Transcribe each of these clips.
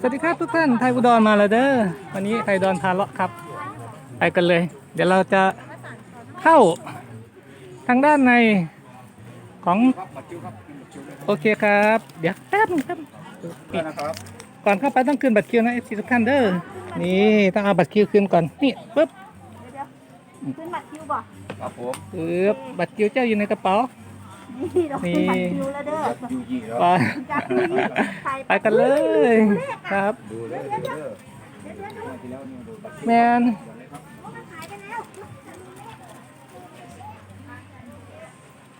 สวัสดีครับทุกท่านไทยอุดรมาแล้วเด้อวันนี้ไทยอุดรพาเลาะครับ ไปกันเลย เดี๋ยวเราจะเข้าทางด้านในของโอเคครับ เดี๋ยวแป๊บนึงครับนี่ก่อนเข้าไปต้องคืนบัตรคิวนะเอฟซีทุกท่านเด้อนี่ต้องเอาบัตรคิวคืนก่อนนี่ปึ๊บเดี๋ยวๆขึ้นบัตรคิวบ่ครับผมปึ๊บบัตรคิวเจ้าอยู่ในกระเป๋า นี่เราขึ้นบัตรคิวแล้วเด้อยูยี่แล้วไปจับมือใครไปกันเลยครับดูเลยดูเลยเดี๋ยวๆดูที่แล้วนี่ดูบัตรแมนว่ามันหายไปแล้ว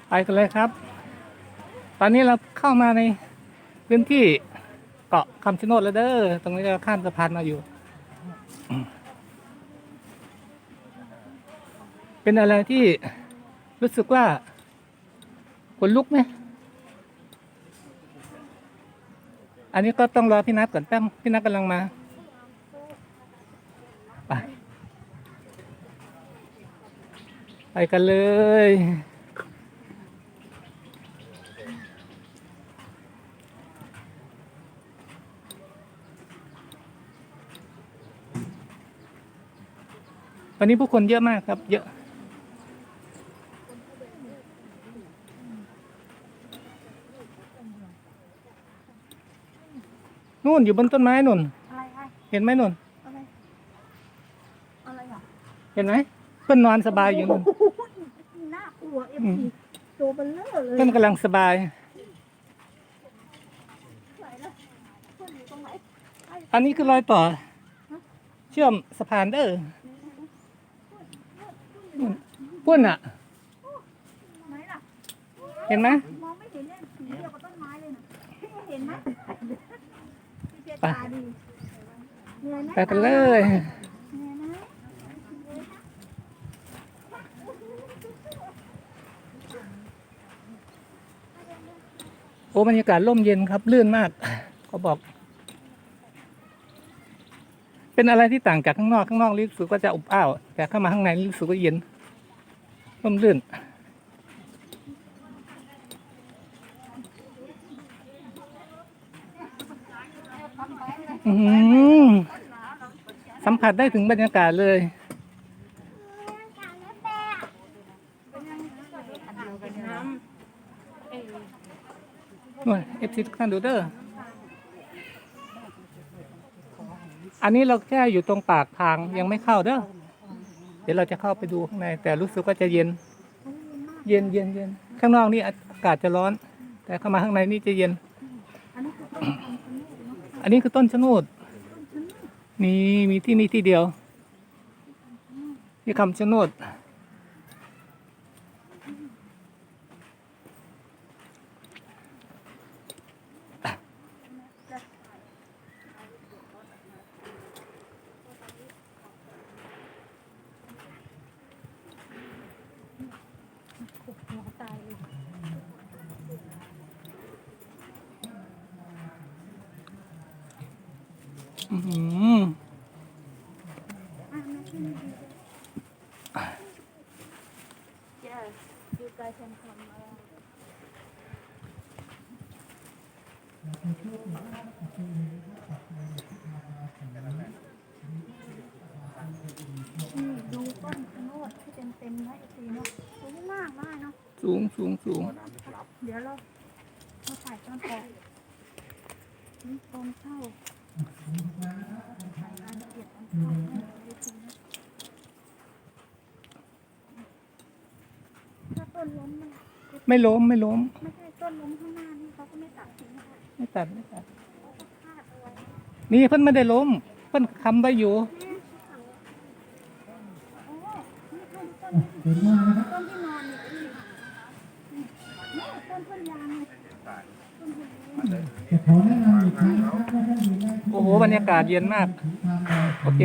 ไปกันเลยครับ ตอนนี้เราเข้ามาในพื้นที่เกาะคำชะโนดแล้วเด้อ ตรงนี้เราข้ามสะพานมาอยู่ เป็นอะไรที่รู้สึกว่า ขนลุกไหม อันนี้ก็ต้องรอพี่นัทก่อนแป๊บพี่นัทกำลังมาไปไปกันเลยวันนี้ผู้คนเยอะมากครับ เยอะ นู่นอยู่บนต้นไม้นู่น อะไรอะไรเห็นไหมนู่น อะไร อะไรอะเห็นไหมเพื่อนนอนสบายอยู่นู่นน่ากลัวเอฟซีตัวเบลเลอร์เลยเพื่อนกำลังสบาย ไหนล่ะเพื่อนอยู่ตรงไหนอันนี้คือรอยต่อ เชื่อมสะพานเด้อพุ่นอะ ไหนล่ะ เห็นไหมมองไม่เห็นเนี่ยสีเดียวกับต้นไม้เลยนะเห็นไหมพี่เพชร ไปไหมไปกันเลยโอ้บรรยากาศร่มเย็นครับลื่นมากเขาบอก เป็นอะไรที่ต่างจากข้างนอกข้างนอกรู้สึกว่าจะอบอ้าว แต่เข้ามาข้างในรู้สึกว่าเย็นร่มรื่น อืมสัมผัสได้ถึงบรรยากาศเลย เอฟซีทุกท่านดูเด้อ อันนี้เราแค่อยู่ตรงปากทางยังไม่เข้าเด้อ เดี๋ยวเราจะเข้าไปดูข้างใน แต่รู้สึกว่าจะเย็น เย็นเย็นเย็นข้างนอกนี่อากาศจะร้อน แต่เข้ามาข้างในนี่จะเย็น อันนี้คือต้นชะโนดนี่มีที่นี่ที่เดียว ที่คำชะโนด หัวตายเลย อื้อหืออะมาที่นี่ดี Yes you guys can come around นี่ดูต้นชะโนดที่เต็มเต็มๆนะไอซีเนาะสูงมากมากเนาะ สูงสูงสูงเดี๋ยวเรามาถ่ายตอนออกนี่ตอนเข้า ถ่ายรายละเอียดตอนเข้าให้ดูสินะถ้าต้นล้มมันไม่ล้มไม่ล้ม ไม่ใช่ต้นล้มข้างหน้านี่เขาก็ไม่ตัดทิ้งนะคะไม่ตัดไม่ตัด เขาก็คาดเอาไว้นี่เพิ่นไม่ได้ล้ม เพิ่นค้ำไว้อยู่โอ้นี่ใครดูต้นนี้สิต้นที่นอนเนี่ยนี่ค่ะนี่ต้นต้นยางเลยต้นทุเรียน โอ้โหบรรยากาศเย็นมาก โอเค